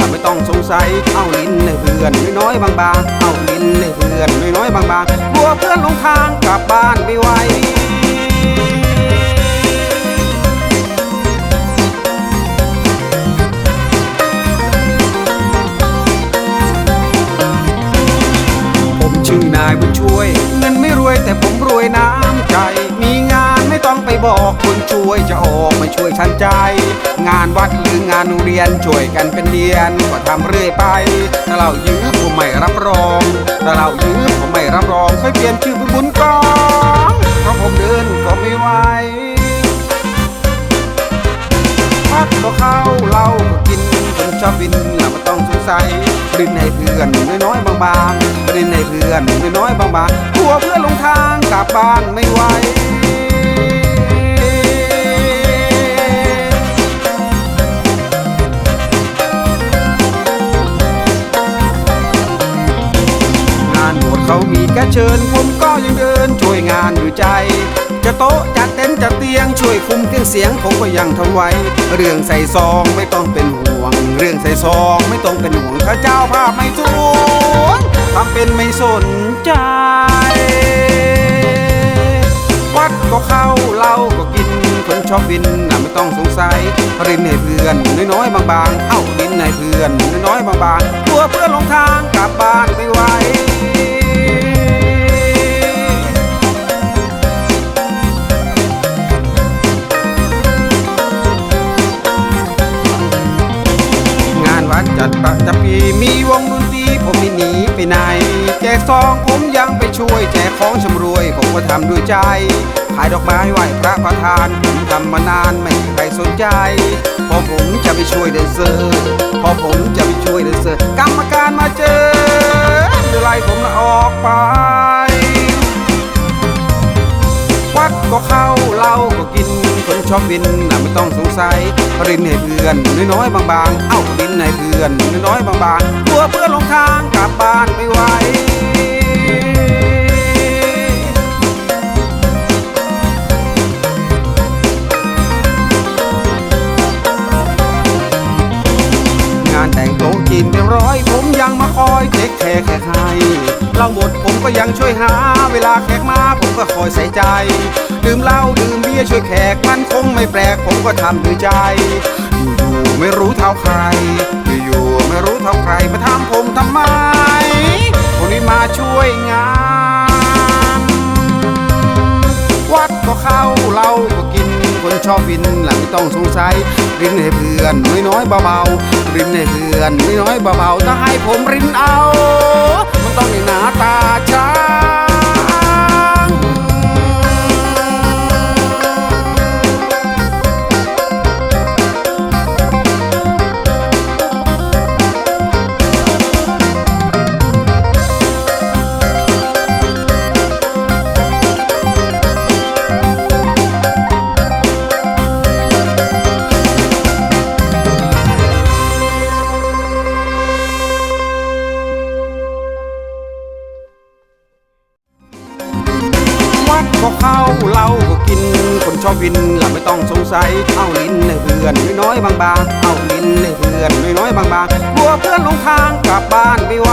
ล่ะไม่ต้องสงสัยเอาลิ้นในเพื่อนน้อยๆบางเอาลิ้นในเพื่อนน้อยๆบางกลัวเพื่อนหลงทางกลับบ้านไม่ไหวผมชื่อนายบุญช่วยเงินไม่รวยแต่ผมรวยน้ำใจ บอกคนช่วยจะออกมาช่วยฉันใจ งานวัดหรืองานเรียนช่วยกันเป็นเดือนก็ทำเรื่อยไปถ้าเรายื้อผมไม่รับรองถ้าเรายื้อผมไม่รับรองค่อยเปลี่ยนชื่อเป็นบุญกองเพราะผมเดินก็ไม่ไหวพักก็เข้าเหล้าก็กินคนชอบบินเราไม่ต้องสงสัยรินให้เพื่อนน้อยๆบางๆรินให้เพื่อนน้อยๆบางๆกลัวเพื่อนลงทางกลับบ้านไม่ไหว แค่เชิญผมก็ยังเดินช่วยงานอยู่ใจ จะโต๊ะจัดเต็นท์จัดเตียงช่วยคุมเครื่องเสียงผมก็ยังทำไว้ เรื่องใส่ซองไม่ต้องเป็นห่วง เรื่องใส่ซองไม่ต้องเป็นห่วงถ้าเจ้าภาพไม่สูงทำเป็นไม่สนใจ วัดก็เข้าเหล้าก็กินคนชอบบินน่ะไม่ต้องสงสัยรินให้เพื่อนน้อยๆบางๆเอ้ารินให้เพื่อนน้อยๆบางๆกลัวเพื่อนหลงทางกลับบ้านไม่ไหว ประจำปีมีวงดนตรีผมไม่หนีไปไหน แจกซองผมยังไปช่วย แจกของชำรวย ผมก็ทำด้วยใจ ขายดอกไม้ไหว้พระประธาน ผมทำมานานไม่มีใครสนใจพอผมจะไปช่วยเดินเซอร์พอผมจะไปช่วยเดินเซอร์กรรมการมาเจอ คนชอบบินน่ะไม่ต้องสงสัยรินให้เพื่อนน้อยๆบางๆ เอ้ารินให้เพื่อนน้อยๆบางๆกลัวเพื่อนหลงทางกลับบ้านไม่ไหวงานแต่งโต๊ะจีนเป็นร้อยผมยังมาคอยเทคแคร์แขกให้เราหมดผมก็ยังช่วยหา เวลาแขกมาผมก็คอยใส่ใจ ดื่มเหล้าดื่มเบียร์ช่วยแขกมันคงไม่แปลกผมก็ทำด้วยใจ อยู่ๆไม่รู้เท่าใคร อยู่ๆไม่รู้เท่าใครมาถามผมทำไม คนนี้มาช่วยงาน วัดก็เข้าเหล้าก็กิน คนชอบบินหลังไม่ต้องสงสัยรินให้เพื่อนไม่น้อยเบาๆรินให้เพื่อนไม่น้อยเบาๆถ้าให้ผมรินเอา มันต้องในหน้าตา ชอบวินหลับไม่ต้องสงสัย เอาลิ้นในเพื่อนน้อยๆบางๆเอาลิ้นในเพื่อนน้อยบางๆกลัวเพื่อนลงทางกลับบ้านไม่ไหว